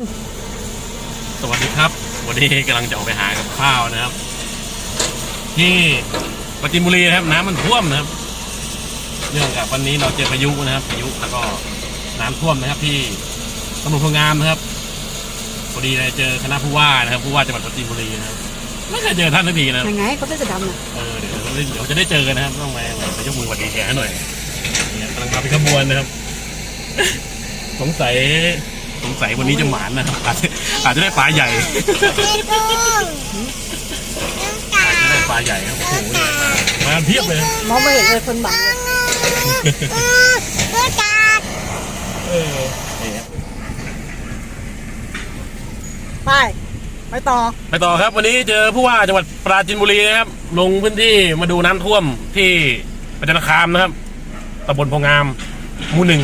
สวัสดีครับ วันนี้กำลังจะออกไปหากับข้าวนะครับ ที่ปราจินบุรีนะครับ น้ำมันท่วมนะครับ เนื่องจากวันนี้เราเจอพายุนะครับพายุแล้วก็น้ำท่วมนะครับ ที่ตำบลพงงามนะครับพอดีเลยเจอคณะผู้ว่านะครับผู้ว่าจังหวัดปราจีนบุรีนะครับไม่เคยเจอท่านสักทีนะครับยังไงเขาจะจะดำนะเออเดี๋ยวเดี๋ยวจะได้เจอกันนะครับต้องมาไปยกมือหวัดดีแกหน่อยเนี่ยกำลังมาเป็นขบวนนะครับ สงสัย สงสัยวันนี้จะหมานนะครับอาจจะอาจจะได้ปลาใหญ่อาจจะได้ปลาใหญ่ครับโอ้โหเนี่ยมามาเพียบเลย มองไม่เห็นเลยคนบังเลยเออนี่ครับไปไปต่อไปต่อครับ วันนี้เจอผู้ว่าจังหวัดปราจีนบุรีนะครับ ลงพื้นที่มาดูน้ำท่วมที่ประจันตคามนะครับตำบลโพงามหมู่หนึ่ง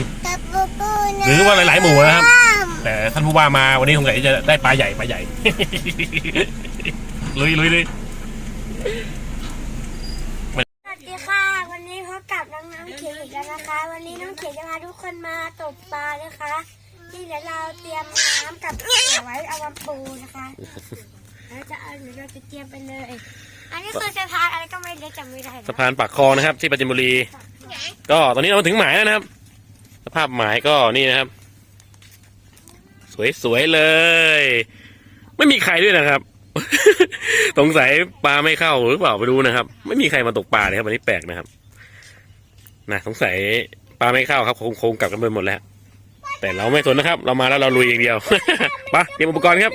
หรือว่าหลาย ๆ หมู่นะครับ แต่ท่านผู้ว่ามาวันนี้คงจะได้ปลาใหญ่ปลาใหญ่ ลุยลุยลุยสวัสดีค่ะ วันนี้พบกับน้องน้ำเขียวอีกแล้วนะคะ วันนี้น้องเขียวจะพาทุกคนมาตกปลานะคะที่เดี๋ยวเราเตรียมน้ำกับเขียวไว้เอามาปูนะคะแล้วจะเอาหรือเราจะเตรียมไปเลย อันนี้คือสะพานอะไรก็ไม่ได้จำไม่ได้นะสะพานปากคลองนะครับ ที่ปราจีนบุรี ก็ตอนนี้เรามาถึงหมายแล้วนะครับ สภาพหมายก็นี่นะครับ สวยๆเลย ไม่มีใครด้วยนะครับ สงสัยปลาไม่เข้าหรือเปล่าไปดูนะครับ ไม่มีใครมาตกปลาเลยครับวันนี้แปลกนะครับนะสงสัยปลาไม่เข้าครับคงคงกลับกันไปหมดแล้ว แต่เราไม่สนนะครับ เรามาแล้วเราลุยอย่างเดียวไปเตรียมอุปกรณ์ครับ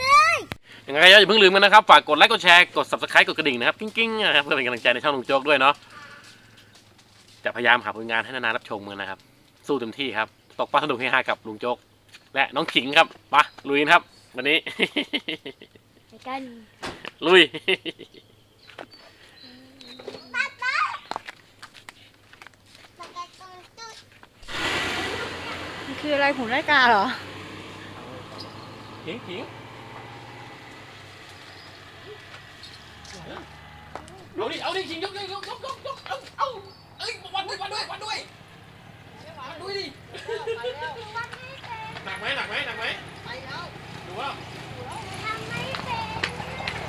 ยังไงก็อย่าเพิ่งลืมกันนะครับ ฝากกดไลค์กดแชร์กด subscribe กดกระดิ่งนะครับกิ้งๆนะครับเพื่อเป็นกำลังใจในช่องลุงโจ๊กด้วยเนาะจะพยายามหาผลงานให้นานารับชมกันนะครับ สู้เต็มที่ครับ ตกปลาสนุกเฮฮากับลุงโจ๊ก และน้องขิงครับไปะลุยกันครับ วันนี้ ไปกันลุย มันคืออะไรหูไร้กาเหรอ ขิงขิงเอาดิเอาดิขิงยกยกยกยกยกยกเอาเอาเอ้ยวันด้วยวันด้วยวันด้วยวันด้วยดิหนักไหมหนักไหมหนักไหมไปแล้วดูว่า ทำไม่เป็น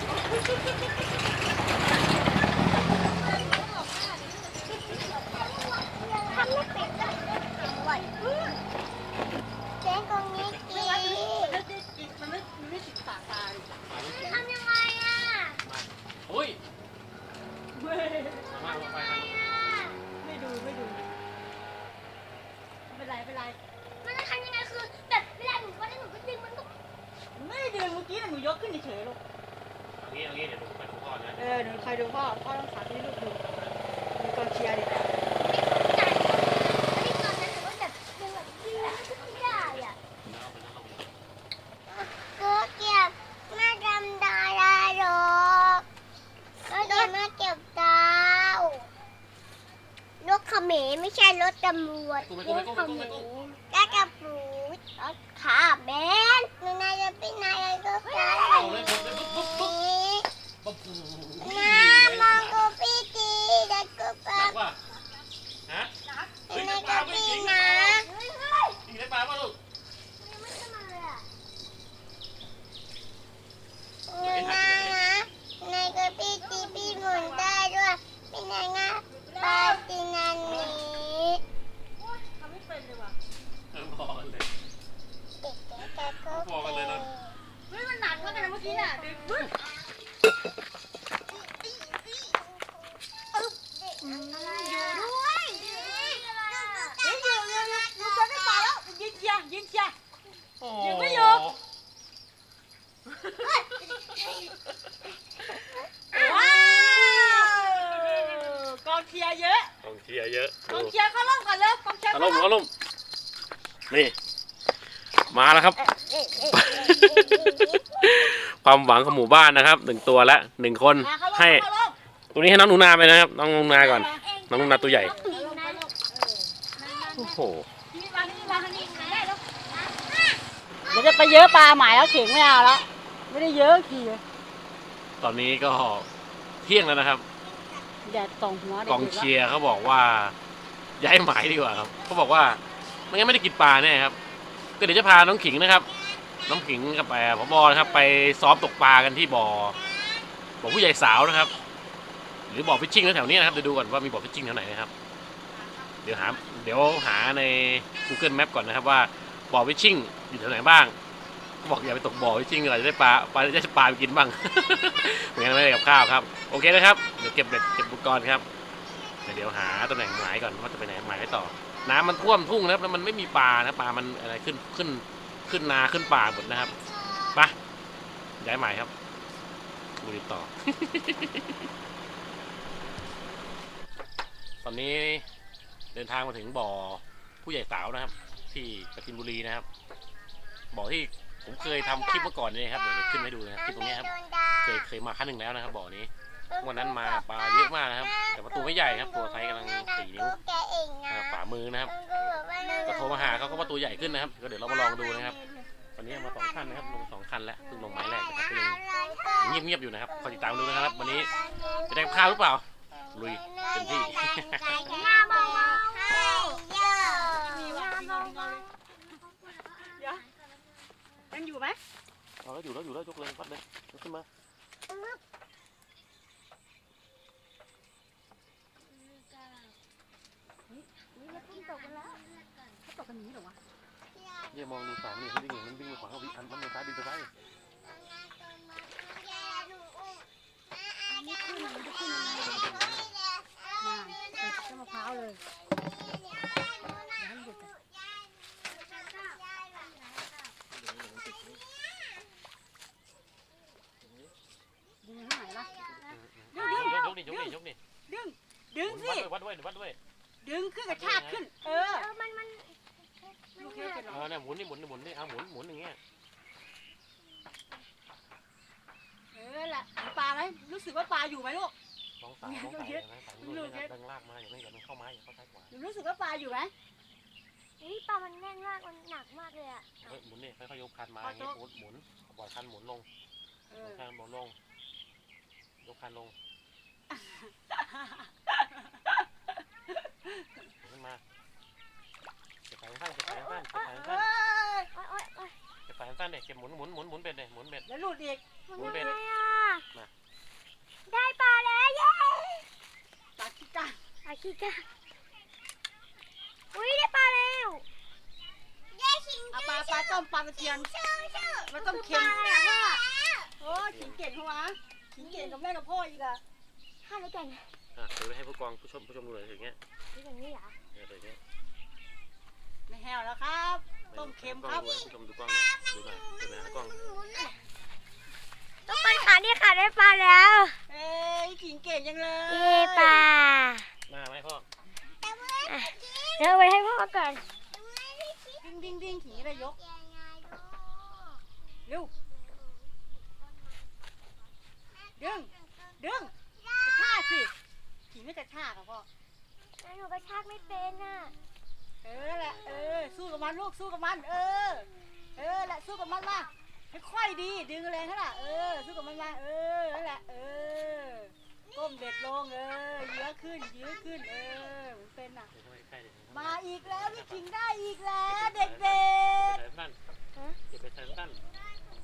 ทำไม่เป็นก็ไหวเจ๊ตรงนี้กี มันไม่มันไม่ติดปากตาดิ ทำยังไงอะ โอ้ยมามาไปครับ ไม่ดูไม่ดูไม่เป็นไรไม่เป็นไร มันจะทำยังไงคือแบบเวลาหนูก็ได้หนูก็ดึงมันก็ ไม่ได้ดึงเมื่อ กี้น่ะหนูยกขึ้นเฉยๆลูก เอางี้เอางี้เดี๋ยวผมไปดูก่อนนะเออหนูคอยดูพ่อ พ่อต้องสาธิตให้ลูกดูมีกองเชียร์ดิจ่ายอันนี้ตอนนั้นหนูก็แบบดึงแบบดึงแล้วก็ไม่ได้อะก็เก็บมาดำดาราหรอกก็เดี๋ยวมาเก็บดาวนกเขมรไม่ใช่รถตำรวจรถเขมรและกระปูรถขาแบนไม่น่าจะเป็นนายก็ได้ ปุ๊บ น้ามองกูพี่ตีแต่กูปา หนั ก กว่ะฮะเฮ้ย ใน ได้ป ก ลา ระ ไม่ ปี จริง นะ จริงได้ปลาป่ะลูก ในนานะในกระปีตีพี่หมุนได้ด้วยเป็นไงนะปาตีนันนี้ ทำไม่เป็นเลยว่ะ เออพอกันเลย เด็กๆแต่ก็ พอกันเลยนะ เฮ้ยมันหนักมากเลยนะเมื่อกี้น่ะดึงปึ๊บ ด้วย เฮ้ยเดี๋ยวเดี๋ยวเดี๋ยวหนูจะได้ปลาแล้วยิงเชียร์ยิงเชียร์ ยังไม่อยู่ ว้าวก องเชียร์เยอะกองเชียร์เยอะกองเชียร์เข้าร่มก่อนเร็วกองเชียร์อาเข้ารมณ์ร่อามรมณ์นี่ มาแล้วครับ ความหวังของหมู่บ้านนะครับหนึ่งตัวและหนึ่งคนมาเข้าร่มให้เข้าร่มตัวนี้ให้น้องหนูนาไปนะครับ น้องหนูนาก่อน น้องหนูนาตัวใหญ่โอ้โหนี่มานี่มาทางนี้ได้แล้วเดี๋ยวจะไปเยอะปลาหมายแล้วเข่งไม่เอาแล้วไม่ได้เยอะขี่ตอนนี้ก็เที่ยงแล้วนะครับ แดดส่องหัวกองเชียร์เขาบอกว่า ย้ายหมายดีกว่าครับเขาบอกว่าไม่งั้นไม่ได้กินปลาแน่ครับ ก็เดี๋ยวจะพาน้องขิงนะครับ น้ำขิงกับแอบพบนะครับ ไปซ้อมตกปลากันที่บ่อบ่อผู้ใหญ่สาวนะครับ หรือบ่อฟิชชิ่งแถวๆนี้นะครับเดี๋ยวดูก่อนว่ามีบ่อฟิชชิ่งแถวไหนนะครับ เดี๋ยวหาเดี๋ยวหาใน Google Map ก่อนนะครับว่าบ่อฟิชชิ่งอยู่แถวไหนบ้าง บอกอย่าไปตกบ่อฟิชชิ่งเหราจะได้ปลาปลาจะได้ปลาไปกินบ้างไม่งั้นไม่ได้กับข้าวครับ โอเคนะครับเดี๋ยวเก็บเบ็ดเก็บอุปกรณ์ครับเดี๋ยวหาตำแหน่งหมายก่อนว่าจะไปไหนหมายไปต่อ น้ำมันท่วมทุ่งนะครับแล้วมันไม่มีปลานะปลามันอะไรขึ้นขึ้นขึ้นนาขึ้นป่าหมดนะครับไปย้ายหมายครับดูติดต่อ ตอนนี้เดินทางมาถึงบ่อผู้ใหญ่สาวนะครับ ที่ปราจินบุรีนะครับบ่อที่ ผมเคยทำคลิปเมื่อก่อนนี่ครับเดี๋ยวจะขึ้นให้ดูนะครับคลิปตรงนี้ครับเคยเคยมาครั้งหนึ่งแล้วนะครับบ่อนี้ วันนั้นมาปลาเยอะมากนะครับ แต่ว่าตัวไม่ใหญ่ครับตัวไซส์กำลังสี่นิ้วแกเองนะอ่าฝ่ามือนะครับก็โทรมาหาเขาก็ว่าตัวใหญ่ขึ้นนะครับก็เดี๋ยวเรามาลองดูนะครับตอนนี้มาสองคันนะครับลงสองคันแล้วเพิ่งลงไม้แรกนะครับก็ยังเงียบๆอยู่นะครับคอยติดตามดูนะครับ วันนี้จะได้กับข้าวหรือเปล่าลุยเต็มที่หน้ามองมองให้เยอะหน้ามองมอง ยังอยู่ไหม เอาแล้วอยู่แล้วอยู่แล้วยกเลยพัดเลยยกขึ้นมาตกกันแล้วเขาตกกันนี้เหรอวะเยี่ ขึ้นกระชากขึ้น เออ เออมันมันลูกเทพเป็นหรเอออเนี่ยหมุนนี่หมุนนี่หมุนนี่เอาหมุนหมุนอย่างเงี้ยเออแหละปลาไหมรู้สึกว่าปลาอยู่ไหมลูกลองสายลองสายนะสายนี่นะครับดังลากมาอย่าไม่อย่ามันเข้าไม้อย่าเข้าซ้ายขวาหนูรู้สึกว่าปลาอยู่ไหมนี่ปลามันแน่นมากมันหนักมากเลยอะเฮ้ยหมุนนี่ค่อยๆยกคันมาอย่างเงี้ยหมุนหมุนปล่อยคันหมุนลงเอยอกคันหมุนลงยกคันลงขึ้น มาเก็บสายสั้นเก็บสายสั้นเก็บสายเอสั้นอโอ๊ยโอ๊ยโอ๊ยเก็บสายสั้นเนี่ยเก็บหมุนหมุนหมุนหมุนเบ็ดเนี่ยหมุนเบ็ดแล้วหลุดอีกหมุนเบ็ดทำไงอะมาได้ปลาแล้วเย้ปลาขี้ก้างอาคิกะอุ้ยได้ปลาแล้วเย้ชิงเอาปลาปลาต้มปลาตะเพียนชื่อชื่อมันต้องเค็มปลาอะไรอะโอ้ยขิงเก่งเขาวะขิงเก่งกับแม่กับพ่ออีกอะห้าเลยกัน อะเดี๋ยวไปให้ผู้กองผู้ชมผู้ชมดูหน่อยอย่างเงี้ยนี่อย่างนี้เหรอเอออย่างเงี้ยไม่แห้วแล้วครับ ต้มเค็มครับให้ผู้ชมดูกล้องหน่อยดูหน่อยดูหน่อยหากล้องทุกคนค่ะนี่ค่ะได้ปลาแล้วเอ้ยขิงเก่งจังเลยเย้ปลามาไหมพ่อเดี๋ยวเอาไปให้พ่อก่อน ดิ้งดิ้งดิ้งขิงจะได้ยกเร็วดึงดึงกระชากสิขิง ไม่กระชากอะพ่อหนูกระชากไม่เป็นอะ เออแหละเออ สู้กับมันลูกสู้กับมัน เออ เออแหละสู้กับมันมาค่อยๆดี ดึงแรงขนาดเออ สู้กับมันมาเออนั่นแหละเออก้มเด็ดลงเออเยื้อขึ้นยื้อขึ้นเออเหมือนเป็นอะเดี๋ยวเข้าไปใกล้ๆเดี๋ยวมาอีกแล้วพี่ขิงได้อีกแล้วเด็กเก็บไปสั้นเก็บไปสั้น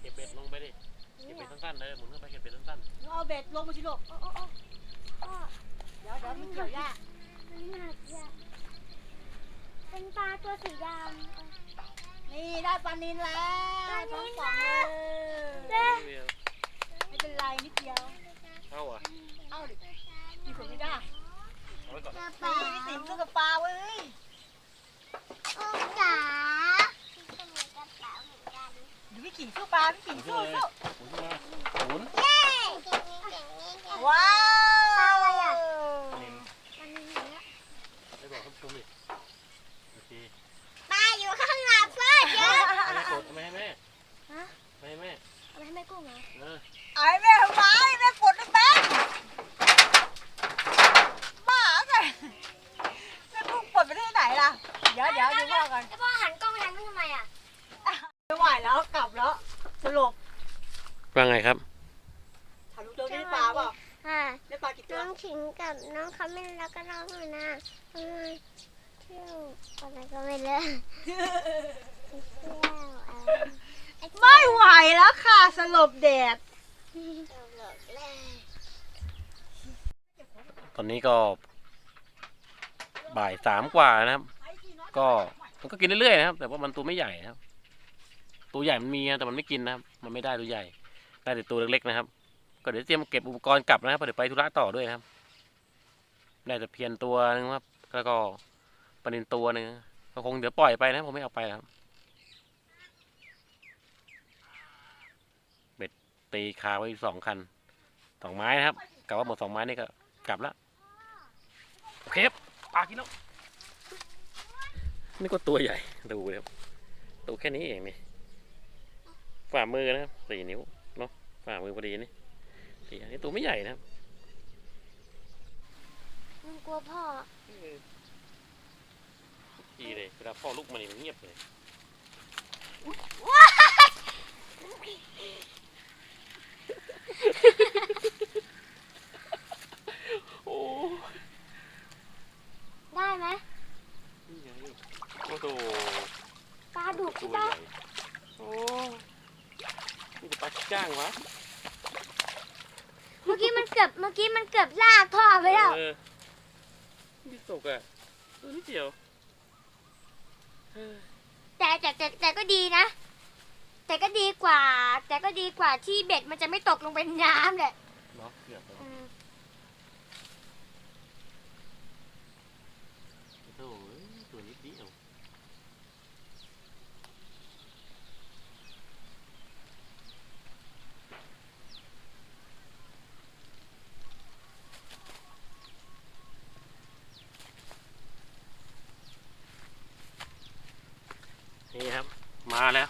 เก็บเบ็ดลงไปดิ เก็บเบ็ดสั้นๆเลยหมุนเข้าไปเก็บเบ็ดสั้นๆเอาเบ็ดลงมาชิลูก เดี๋ยวเดี๋ยวมันเกี่ยวหญ้ามันหนักอะเป็นปลาตัวสีดนี่ได้ปลานินแล้วท้องป่องเลยำเด้ๆเดียวไม่เป็นไรนิดเดียว เข้าอะเอาดินี่ผมไม่ได้เอาไว้ก่อนปลาพี่ติ๋มสู้กับปลาเว้ย โอ้จ๋าเดี๋ยวพี่ขิงสู้ปลาพี่ขิงสู้มาเลยสู้หมุนขึ้นมาหมุน เย้ ว้าว ปลาอะไรอะ นิน มันมีอย่างเงี้ย ได้บอกท่านผู้ชมดิโอเค ปลาอยู่ข้างหลังเพื่อนเยอะ ไม่ให้กดไม่ให้แม่ฮะไม่ให้แม่เอาไปให้แม่กุ้งเหรอเออไอ้แม่ทำไมแม่กดไม่เป็นบ้าไงแม่กุ้งปลดไปที่ไหนล่ะ เดี๋ยวเดี๋ยวดูพ่อกันแล้วพ่อหันกล้องไปทางนู้นทำไมอะไม่ไหวแล้วกลับแล้วสรุปว่าไงครับ ถามลูกโจ๊กได้ปลาเปล่าค่ะได้ปลากี่ตัวน้องขิงกับน้องคาเมนแล้วก็น้องหนูนาเออเที่ยวอะไรก็ไม่เลิกเที่ยวอะ ไม่ไหวแล้วค่ะ สลบแดด ตอนนี้ก็ บ่ายสามกว่านะครับ ก็มันก็กินเรื่อยๆนะครับ แต่ว่ามันตัวไม่ใหญ่นะครับ ตัวใหญ่มันมีนะแต่มันไม่กินนะครับ มันไม่ได้ตัวใหญ่ ได้แต่ตัวเล็กๆนะครับ ก็เดี๋ยวเตรียมเก็บอุปกรณ์กลับนะครับเพราะเดี๋ยวไปธุระต่อด้วยนะครับ ได้แต่เพียนตัวนึงครับ แล้วก็ปลานินตัวหนึงก็คงเดี๋ยวปล่อยไปนะผมไม่เอาไปครับ เบ็ด ตีคาไว้สองคันสองไม้นะครับกะว่าหมดสองไม้นี่ก็กลับแล้วโอเคครับปลากินแล้วนี่ก็ตัวใหญ่ดูเลยครับตัวแค่นี้เองนี่ฝ่ามือนะครับสี่นิ้วเนาะฝ่ามือพอดีนี่สี่อันนี้ตัวไม่ใหญ่นะครับมึงกลัวพ่อดีเลยเวลาพ่อลุกมานี่มันเงียบเลยโอ้ ได้ไหม นี่ไงโอ้โห ปลาดุก ตั ใช่ วให ปะ ญ่โอ้นี่จะปลาจ้างวะ เมื่อกี้มันเกือบเมื่อกี้มันเกือบลากพ่อไปแล้ว เออนี่ต กอะตัวนิดเดียวเออแต่แต่แต่แต่ก็ดีนะ แต่ก็ดีกว่า แต่ก็ดีกว่าที่เบ็ดมันจะไม่ตกลงไปในน้ำเลยเนาะเกือบแล้วอืม โอ้ยตัวนิดเดียว นี่ครับ มาแล้ว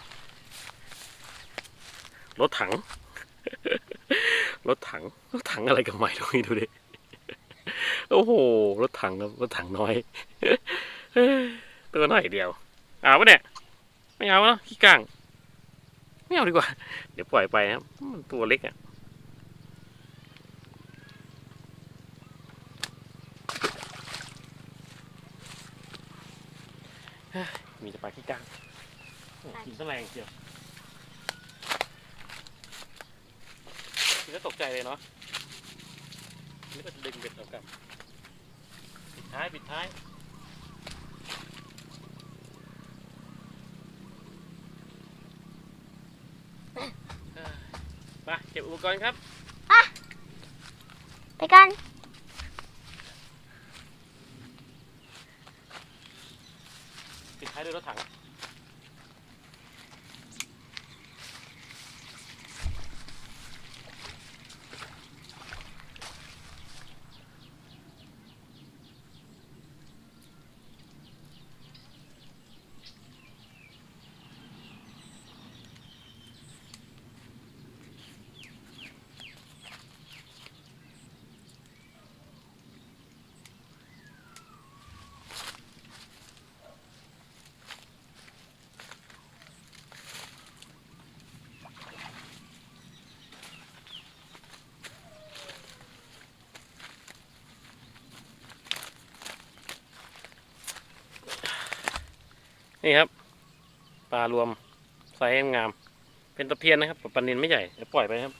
รถถัง รถถัง รถถังอะไรกับใหม่ตรงนี้ดูดิ โอ้โห รถถังครับ รถถังน้อย ตัวน้อยเดียว เอาปะเนี่ย ไม่เอาเนอะขี้ก้าง ไม่เอาดีกว่า เดี๋ยวปล่อยไปครับ มันตัวเล็กอะเฮ้ยมีแต่ปลาขี้ก้าง โอ้กินแสลงเชียวกินแล้วตกใจเลยเนาะนี่ก็จะดึงเบ็ดเอากลับปิดท้ายปิดท้ายไปเก็บอุปกรณ์ครับ ไปกัน ปิดท้ายด้วยรถถัง นี่ครับปลารวมไซส์งาม เป็นตะเพียนนะครับปลานินไม่ใหญ่เดี๋ยวปล่อยไปครับ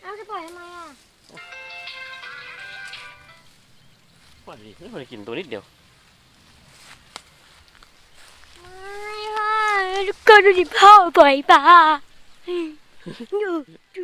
เอาจะปล่อยทำไมอะปล่อยดิไม่ควรกินตัวนิดเดียวไม่พ่อก็ดูดิพ่อปล่อยปลาดูดู